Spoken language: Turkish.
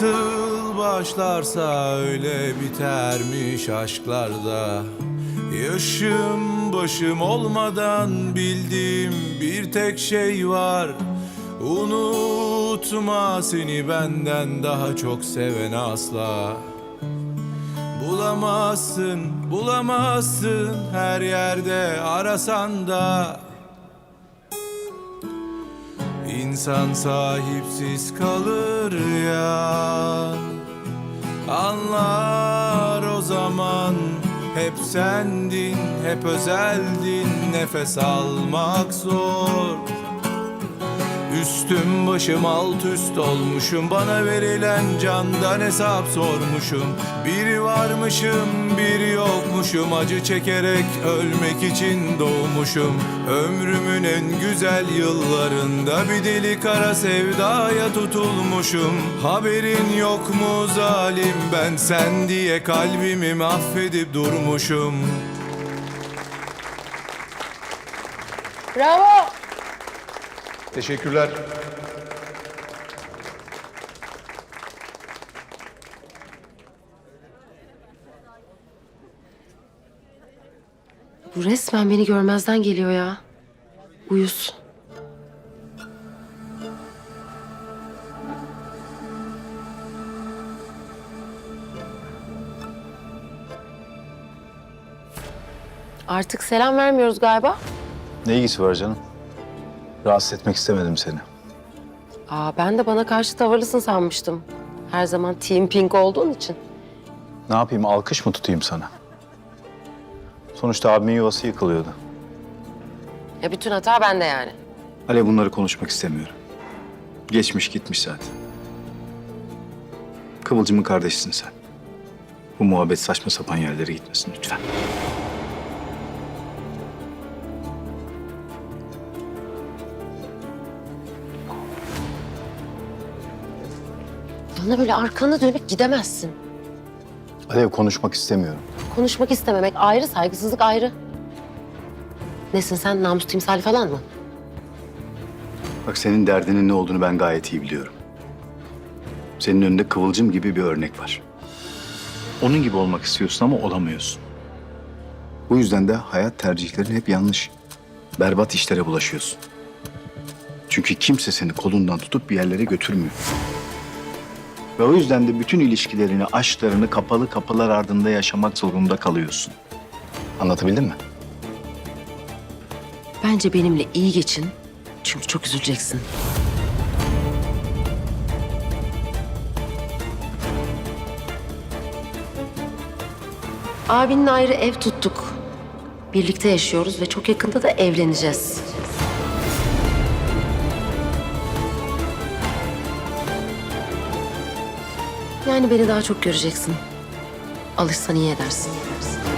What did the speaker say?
Nasıl başlarsa öyle bitermiş aşklarda. Yaşım başım olmadan bildiğim bir tek şey var. Unutma seni benden daha çok seven asla. Bulamazsın, bulamazsın her yerde arasan da İnsan sahipsiz kalır ya. Anlar o zaman Hep sendin, hep özeldin Nefes almak zor Üstüm başım alt üst olmuşum. Bana verilen candan hesap sormuşum. Biri varmışım biri yokmuşum. Acı çekerek ölmek için doğmuşum. Ömrümün en güzel yıllarında Bir deli kara sevdaya tutulmuşum. Haberin yok mu zalim ben sen diye Kalbimi mahvedip durmuşum. Bravo. Teşekkürler. Bu resmen beni görmezden geliyor ya. Uyuz. Artık selam vermiyoruz galiba. Ne ilgisi var canım? Rahatsız etmek istemedim seni. Aa, ben de bana karşı tavırlısın sanmıştım. Her zaman Team Pink olduğun için. Ne yapayım, alkış mı tutayım sana? Sonuçta abimin yuvası yıkılıyordu. Ya bütün hata bende yani. Alev bunları konuşmak istemiyorum. Geçmiş gitmiş zaten. Kıvılcımın kardeşisin sen. Bu muhabbet saçma sapan yerlere gitmesin lütfen. Bana böyle arkanı dönüp gidemezsin. Alev konuşmak istemiyorum. Konuşmak istememek ayrı, saygısızlık ayrı. Nesin sen namus timsali falan mı? Bak senin derdinin ne olduğunu ben gayet iyi biliyorum. Senin önünde Kıvılcım gibi bir örnek var. Onun gibi olmak istiyorsun ama olamıyorsun. Bu yüzden de hayat tercihlerin hep yanlış. Berbat işlere bulaşıyorsun. Çünkü kimse seni kolundan tutup bir yerlere götürmüyor. Ve o yüzden de bütün ilişkilerini, aşklarını kapalı kapılar ardında yaşamak zorunda kalıyorsun. Anlatabildim mi? Bence benimle iyi geçin. Çünkü çok üzüleceksin. Abinle ayrı ev tuttuk. Birlikte yaşıyoruz ve çok yakında da evleneceğiz. Yani beni daha çok göreceksin. Alışsan iyi edersin. Edersin.